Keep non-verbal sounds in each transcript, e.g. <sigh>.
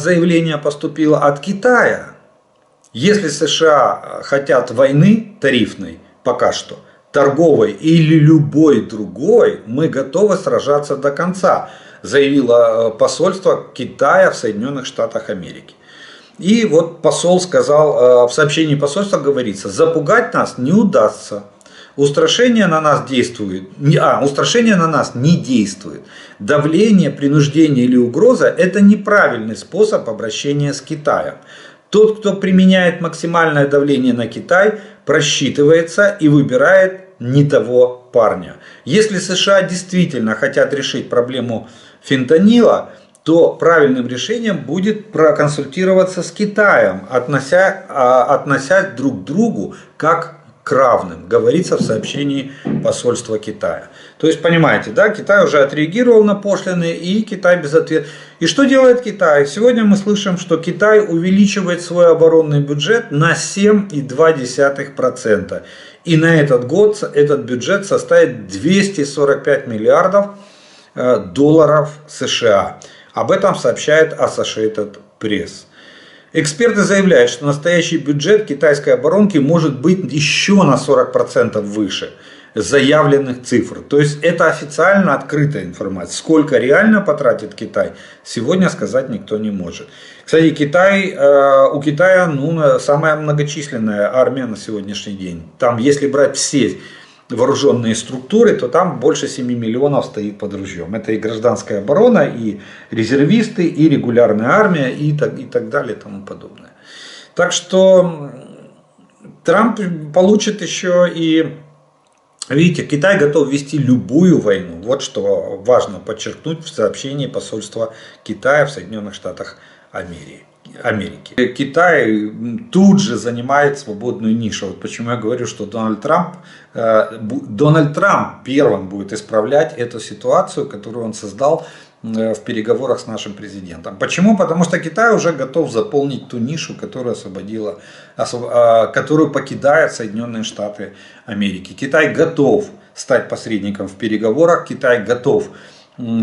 Заявление поступило от Китая. Если США хотят войны тарифной, пока что, торговой или любой другой, мы готовы сражаться до конца, заявило э, посольство Китая в Соединенных Штатах Америки. И вот посол сказал, э, в сообщении посольства говорится, запугать нас не удастся. Устрашение на нас действует, а, устрашение на нас не действует. Давление, принуждение или угроза – это неправильный способ обращения с Китаем. Тот, кто применяет максимальное давление на Китай, просчитывается и выбирает не того парня. Если США действительно хотят решить проблему фентанила, то правильным решением будет проконсультироваться с Китаем, относя, а, относясь друг к другу как к равным, говорится в сообщении посольства Китая. То есть, понимаете, да, Китай уже отреагировал на пошлины, и Китай без ответа. И что делает Китай? Сегодня мы слышим, что Китай увеличивает свой оборонный бюджет на 7,2%. И на этот год этот бюджет составит 245 миллиардов э, долларов США. Об этом сообщает Associated Press. Эксперты заявляют, что настоящий бюджет китайской оборонки может быть еще на 40% выше заявленных цифр. То есть это официально открытая информация. Сколько реально потратит Китай, сегодня сказать никто не может. Кстати, Китай, э, у Китая ну, самая многочисленная армия на сегодняшний день. Там, если брать все вооруженные структуры, то там больше 7 миллионов стоит под ружьем. Это и гражданская оборона, и резервисты, и регулярная армия, и так, и так далее, и тому подобное. Так что Трамп получит еще и... Видите, Китай готов вести любую войну. Вот что важно подчеркнуть в сообщении посольства Китая в Соединенных Штатах Америки. Америки. Китай тут же занимает свободную нишу. Вот почему я говорю, что Дональд Трамп, э, Дональд Трамп первым будет исправлять эту ситуацию, которую он создал э, в переговорах с нашим президентом. Почему? Потому что Китай уже готов заполнить ту нишу, которую освободила, осво- а, которую покидают Соединенные Штаты Америки. Китай готов стать посредником в переговорах, Китай готов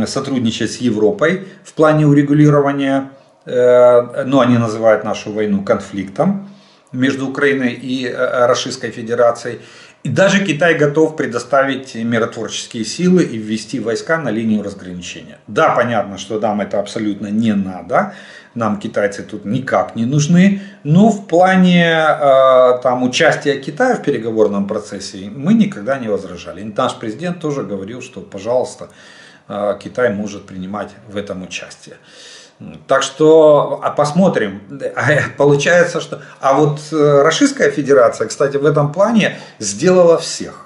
сотрудничать с Европой в плане урегулирования, э, ну они называют нашу войну конфликтом между Украиной и э, Российской Федерацией. И даже Китай готов предоставить миротворческие силы и ввести войска на линию разграничения. Да, понятно, что нам это абсолютно не надо. Нам китайцы тут никак не нужны. Но в плане э, там, участия Китая в переговорном процессе мы никогда не возражали. И наш президент тоже говорил, что, пожалуйста, э, Китай может принимать в этом участие. Так что а посмотрим. <laughs> Получается, что... А вот э, Российская Федерация, кстати, в этом плане сделала всех.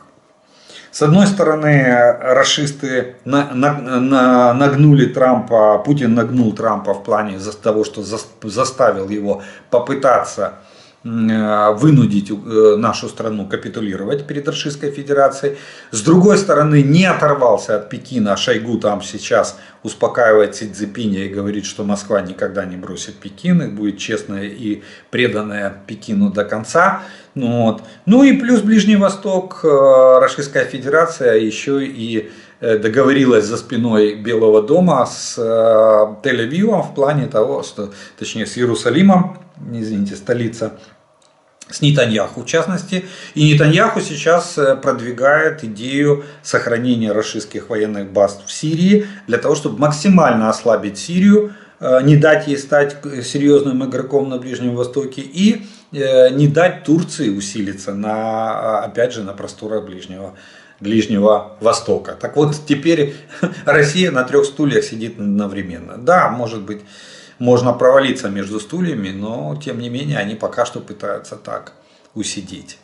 С одной стороны, расисты на- на- на- нагнули Трампа, Путин нагнул Трампа в плане того, что зас- заставил его попытаться вынудить э, нашу страну капитулировать перед Российской Федерацией. С другой стороны, не оторвался от Пекина. Шойгу там сейчас успокаивает Си Цзипиня и говорит, что Москва никогда не бросит Пекин и будет честная и преданная Пекину до конца. Ну, вот. ну и плюс Ближний Восток, э, Российская Федерация еще и э, договорилась за спиной Белого дома с э, Тель-Авивом в плане того, что, точнее с Иерусалимом, извините, столица, с Нетаньяху в частности. И Нетаньяху сейчас э, продвигает идею сохранения российских военных баз в Сирии для того, чтобы максимально ослабить Сирию, э, не дать ей стать серьезным игроком на Ближнем Востоке и э, не дать Турции усилиться на, опять же, на просторах Ближнего Ближнего Востока. Так вот, теперь <laughs> Россия на трех стульях сидит одновременно. Да, может быть, можно провалиться между стульями, но тем не менее они пока что пытаются так усидеть.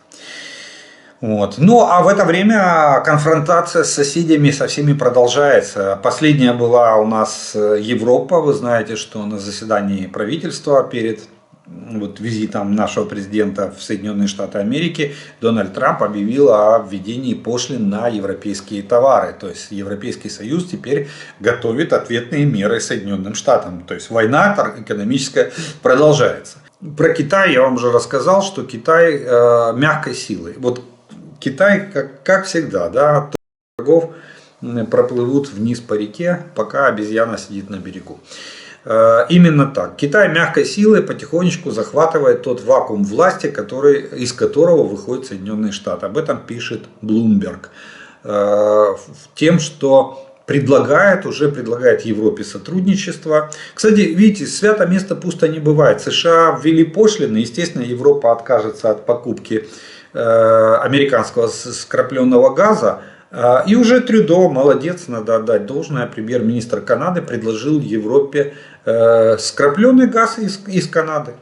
Вот. Ну а в это время конфронтация с соседями со всеми продолжается. Последняя была у нас э, Европа. Вы знаете, что на заседании правительства перед вот, визитом нашего президента в Соединенные Штаты Америки Дональд Трамп объявил о введении пошлин на европейские товары. То есть Европейский Союз теперь готовит ответные меры Соединенным Штатам. То есть война экономическая продолжается. Про Китай я вам уже рассказал, что Китай э, мягкой силой. Вот Китай, как, как всегда, да, м, проплывут вниз по реке, пока обезьяна сидит на берегу. Э, Именно так. Китай мягкой силой потихонечку захватывает тот вакуум власти, который, из которого выходят Соединенные Штаты. Об этом пишет Bloomberg. Э, Тем, что предлагает, уже предлагает Европе сотрудничество. Кстати, видите, свято место пусто не бывает. США ввели пошлины, естественно, Европа откажется от покупки э, американского скрапленного газа. Э, И уже Трюдо, молодец, надо отдать должное, премьер-министр Канады предложил Европе э, скрапленный газ из, из Канады.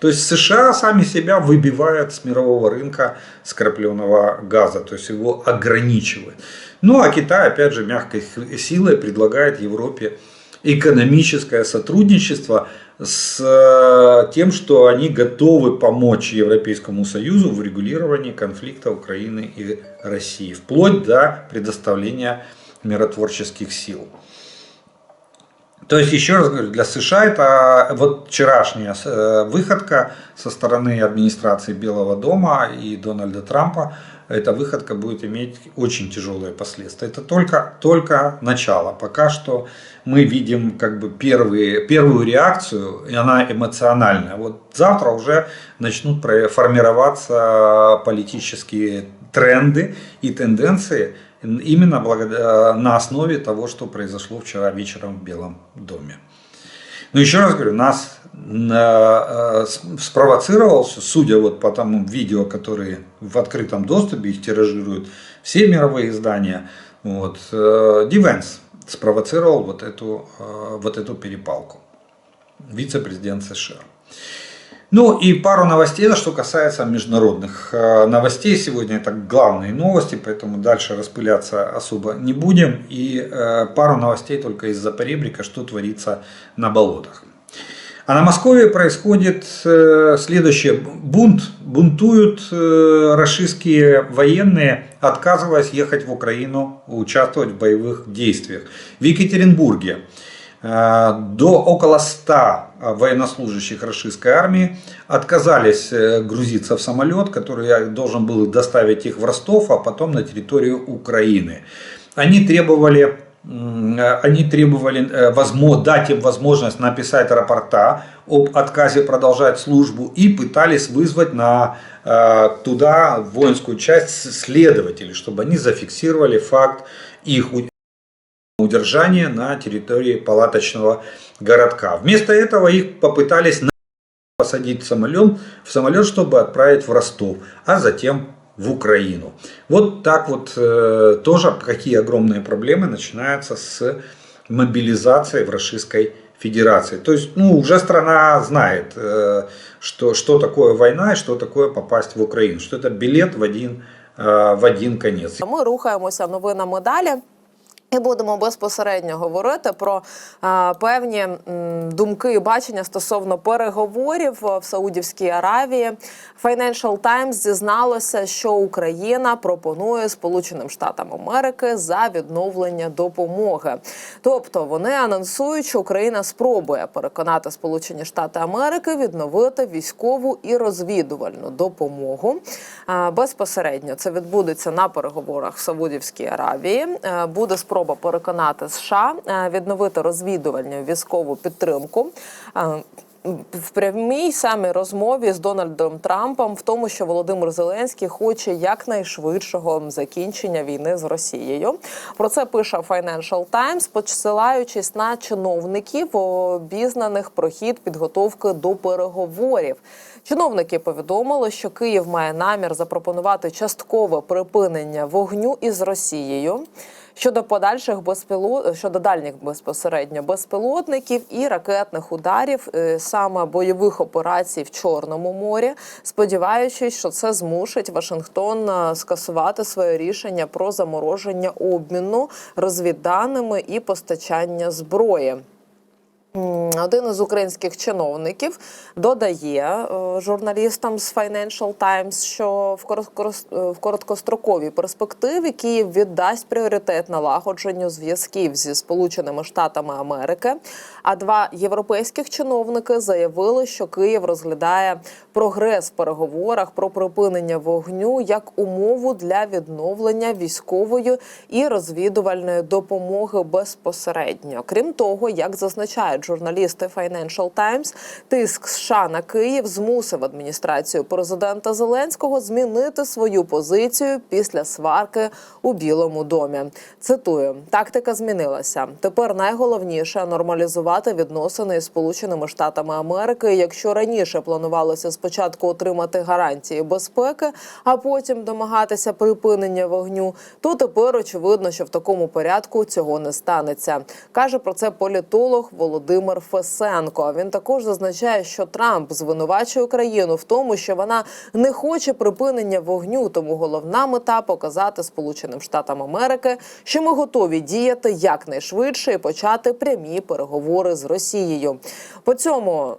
То есть США сами себя выбивают с мирового рынка скрапленного газа, то есть его ограничивают. Ну а Китай, опять же, мягкой силой предлагает Европе экономическое сотрудничество с э, тем, что они готовы помочь Европейскому Союзу в регулировании конфликта Украины и России, вплоть до предоставления миротворческих сил. То есть, еще раз говорю, для США это вот вчерашняя э, выходка со стороны администрации Белого дома и Дональда Трампа, эта выходка будет иметь очень тяжелые последствия. Это только, только начало. Пока что мы видим как бы первые, первую реакцию, и она эмоциональная. Вот завтра уже начнут формироваться политические тренды и тенденции, именно на основе того, что произошло вчера вечером в Белом доме. Но еще раз говорю, нас э, спровоцировал, судя вот по тому видео, которые в открытом доступе, их тиражируют все мировые издания, вот, Дивенс спровоцировал вот эту, э, вот эту перепалку. Вице-президент США. Ну и пару новостей, что касается международных э, новостей. Сегодня это главные новости, поэтому дальше распыляться особо не будем. И э, пару новостей только из-за поребрика, что творится на болотах. А на Москве происходит э, следующее. Бунт. Бунтуют российские военные, отказываясь ехать в Украину, участвовать в боевых действиях. В Екатеринбурге до около 100 военнослужащих российской армии отказались грузиться в самолет, который должен был доставить их в Ростов, а потом на территорию Украины. Они требовали они требовали дать им возможность написать рапорта об отказе продолжать службу и пытались вызвать на, туда в воинскую часть следователей, чтобы они зафиксировали факт их удержания на территории палаточного городка. Вместо этого их попытались посадить в самолет, в самолет, чтобы отправить в Ростов, а затем в Украину. Вот так вот э, тоже какие огромные проблемы начинаются с мобилизацией в Российской Федерации. То есть, ну, уже страна знает, э, что, что такое война и что такое попасть в Украину. Что это билет в один, э, в один конец. Ми рухаємося новинами далі. І будемо безпосередньо говорити про а, певні м, думки і бачення стосовно переговорів в Саудівській Аравії. Financial Times зізналося, що Україна пропонує Сполученим Штатам Америки за відновлення допомоги. Тобто вони анонсують, що Україна спробує переконати Сполучені Штати Америки відновити військову і розвідувальну допомогу. А, безпосередньо це відбудеться на переговорах в Саудівській Аравії. Е, Буде спроба спроба переконати США е, відновити розвідувальну військову підтримку. Е, в прямій самій розмові з Дональдом Трампом в тому, що Володимир Зеленський хоче якнайшвидшого закінчення війни з Росією. Про це пише Financial Times, посилаючись на чиновників, обізнаних про хід підготовки до переговорів. Чиновники повідомили, що Київ має намір запропонувати часткове припинення вогню із Росією. Щодо подальших безпілот... щодо дальніх безпосередньо безпілотників і ракетних ударів, е, саме бойових операцій в Чорному морі, сподіваючись, що це змусить Вашингтон е, скасувати своє рішення про замороження обміну розвідданими і постачання зброї. Один із українських чиновників додає е, журналістам з Financial Times, що в короткостроковій перспективі Київ віддасть пріоритет налагодженню зв'язків зі Сполученими Штатами Америки. А два європейських чиновники заявили, що Київ розглядає прогрес в переговорах про припинення вогню як умову для відновлення військової і розвідувальної допомоги безпосередньо. Крім того, як зазначають повідомляють журналісти Financial Times, тиск США на Київ змусив адміністрацію президента Зеленського змінити свою позицію після сварки у Білому домі. Цитую: тактика змінилася. Тепер найголовніше нормалізувати відносини із Сполученими Штатами Америки. Якщо раніше планувалося спочатку отримати гарантії безпеки, а потім домагатися припинення вогню, то тепер очевидно, що в такому порядку цього не станеться. каже про це політолог Володимир Фесенко. Він також зазначає, що Трамп звинувачує Україну в тому, що вона не хоче припинення вогню. Тому головна мета показати Сполученим Штатам Америки, що ми готові діяти якнайшвидше і почати прямі переговори з Росією. По цьому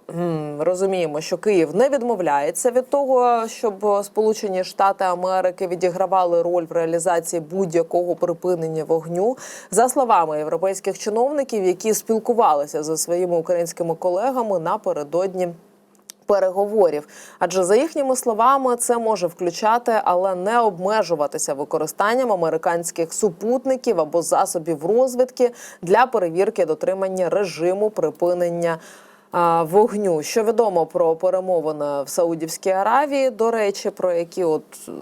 розуміємо, що Київ не відмовляється від того, щоб Сполучені Штати Америки відігравали роль в реалізації будь-якого припинення вогню. За словами європейських чиновників, які спілкувалися зі своїми українськими колегами напередодні. Переговорів, адже за їхніми словами, це може включати, але не обмежуватися використанням американських супутників або засобів розвідки для перевірки дотримання режиму припинення вогню. Що відомо про перемовини в Саудівській Аравії, до речі, про які от е,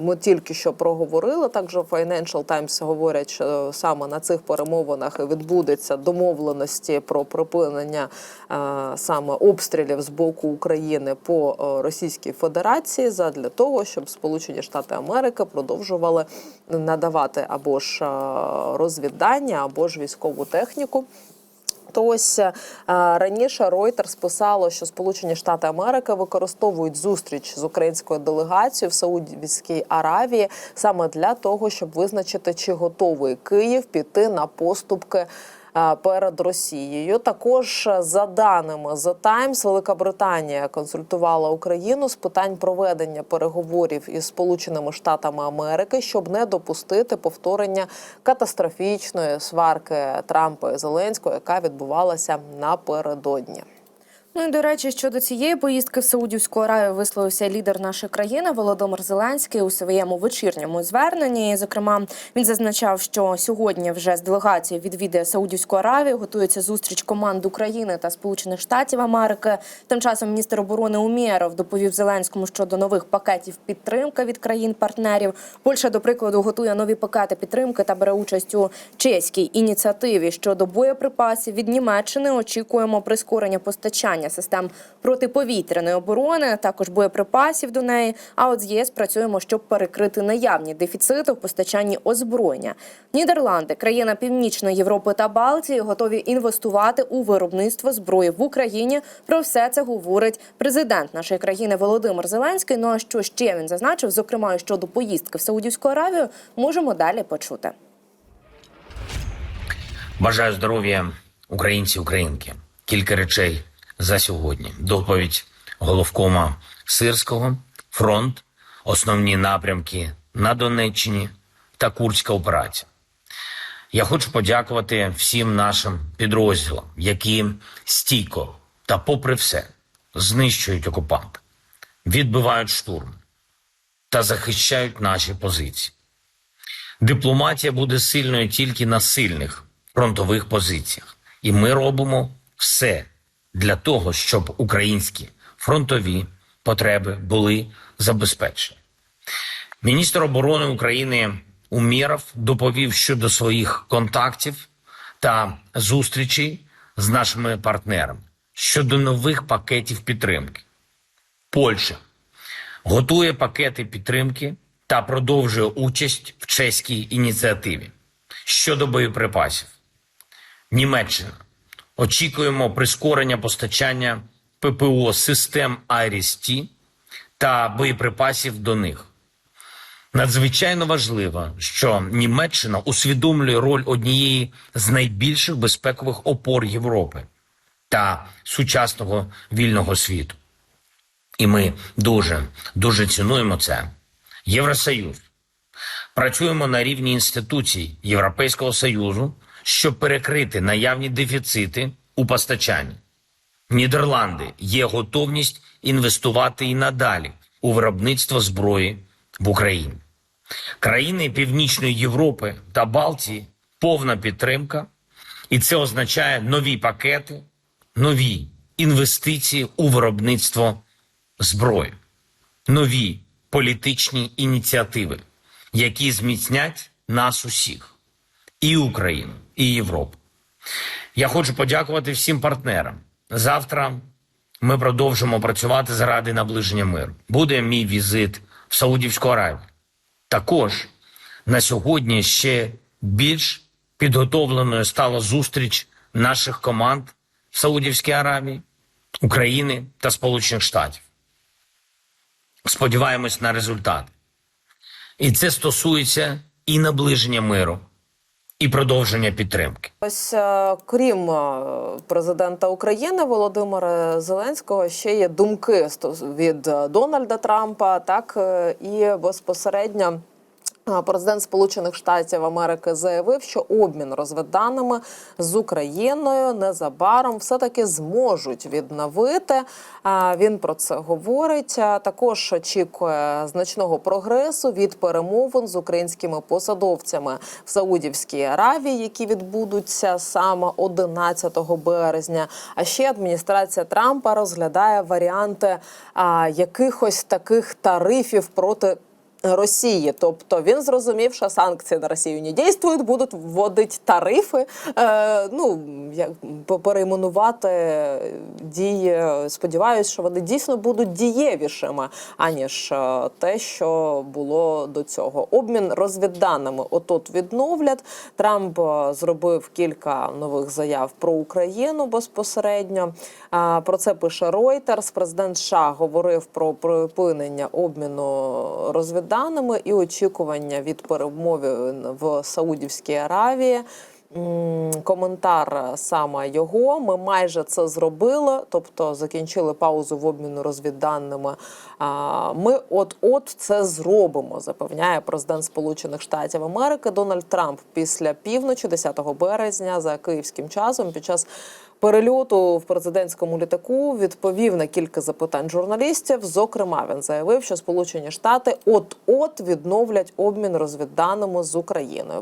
ми тільки що проговорили. Також Financial Times говорять, що саме на цих перемовинах відбудеться домовленості про припинення е, саме обстрілів з боку України по е, Російській Федерації, задля того, щоб Сполучені Штати Америки продовжували надавати або ж розвіддання, або ж військову техніку. То ось е, раніше Reuters писало, що Сполучені Штати Америки використовують зустріч з українською делегацією в Саудівській Аравії саме для того, щоб визначити, чи готовий Київ піти на поступки. Е, Перед Росією також е, за даними The Times, Велика Британія консультувала Україну з питань проведення переговорів із Сполученими Штатами Америки, щоб не допустити повторення катастрофічної сварки Трампа і Зеленського, яка відбувалася напередодні. Ну і до речі, щодо цієї поїздки в Саудівську Аравію висловився лідер нашої країни Володимир Зеленський у своєму вечірньому зверненні. Зокрема, він зазначав, що сьогодні вже з делегацією відвідає Саудівську Аравію. Готується зустріч команд України та Сполучених Штатів Америки. Тим часом міністр оборони Умєров доповів Зеленському щодо нових пакетів підтримки від країн-партнерів. Польща, до прикладу, готує нові пакети підтримки та бере участь у чеській ініціативі щодо боєприпасів. Від Німеччини очікуємо прискорення постачання систем протиповітряної оборони, також боєприпасів до неї. А от з ЄС працюємо, щоб перекрити наявні дефіцити в постачанні озброєння. Нідерланди, країна Північної Європи та Балтії, готові інвестувати у виробництво зброї в Україні. Про все це говорить президент нашої країни Володимир Зеленський. Ну а що ще він зазначив, зокрема щодо поїздки в Саудівську Аравію, можемо далі почути. Бажаю здоров'я українці, українки. Кілька речей за сьогодні. Доповідь головкома Сирського, фронт, основні напрямки на Донеччині та Курська операція. Я хочу подякувати всім нашим підрозділам, які стійко та попри все знищують окупанта, відбивають штурм та захищають наші позиції. Дипломатія буде сильною тільки на сильних фронтових позиціях, і ми робимо все для того, щоб українські фронтові потреби були забезпечені. Міністр оборони України Умєров доповів щодо своїх контактів та зустрічей з нашими партнерами щодо нових пакетів підтримки. Польща готує пакети підтримки та продовжує участь в чеській ініціативі щодо боєприпасів. Німеччина. Очікуємо прискорення постачання ППО систем IRIS-T та боєприпасів до них. Надзвичайно важливо, що Німеччина усвідомлює роль однієї з найбільших безпекових опор Європи та сучасного вільного світу. І ми дуже, дуже цінуємо це. Євросоюз. Працюємо на рівні інституцій Європейського Союзу, щоб перекрити наявні дефіцити у постачанні. Нідерланди є готовність інвестувати і надалі у виробництво зброї в Україні. Країни Північної Європи та Балтії повна підтримка І це означає нові пакети, нові інвестиції у виробництво зброї, нові політичні ініціативи, які зміцнять нас усіх, і Україну, і Європу. Я хочу подякувати всім партнерам. Завтра ми продовжимо працювати заради наближення миру. Буде мій візит в Саудівську Аравію. Також на сьогодні ще більш підготовленою стала зустріч наших команд в Саудівській Аравії, України та Сполучених Штатів. Сподіваємось на результат. І це стосується і наближення миру, і продовження підтримки. Ось е, крім е, президента України Володимира Зеленського, ще є думки від е, Дональда Трампа, так і безпосередньо. Президент Сполучених Штатів Америки заявив, що обмін розвідданими з Україною незабаром все таки зможуть відновити. Він про це говорить. Також очікує значного прогресу від перемовин з українськими посадовцями в Саудівській Аравії, які відбудуться саме 11 березня. А ще адміністрація Трампа розглядає варіанти якихось таких тарифів проти. Росії, тобто він зрозумів, що санкції на Росію не дійствують, будуть вводити тарифи. Е, ну як перейменувати дії. Сподіваюсь, що вони дійсно будуть дієвішими, аніж е, те, що було до цього. Обмін розвідданими отут відновлять. Трамп е, зробив кілька нових заяв про Україну безпосередньо. А, Про це пише Reuters. Президент США говорив про припинення обміну розвідданими і очікування від перемовин в Саудівській Аравії. Коментар саме його. Ми майже це зробили, тобто закінчили паузу в обміну розвідданими. Ми от-от це зробимо, запевняє президент Сполучених Штатів Америки Дональд Трамп після півночі, 10 березня, за київським часом, під час перельоту в президентському літаку відповів на кілька запитань журналістів. Зокрема, він заявив, що Сполучені Штати от-от відновлять обмін розвідданими з Україною.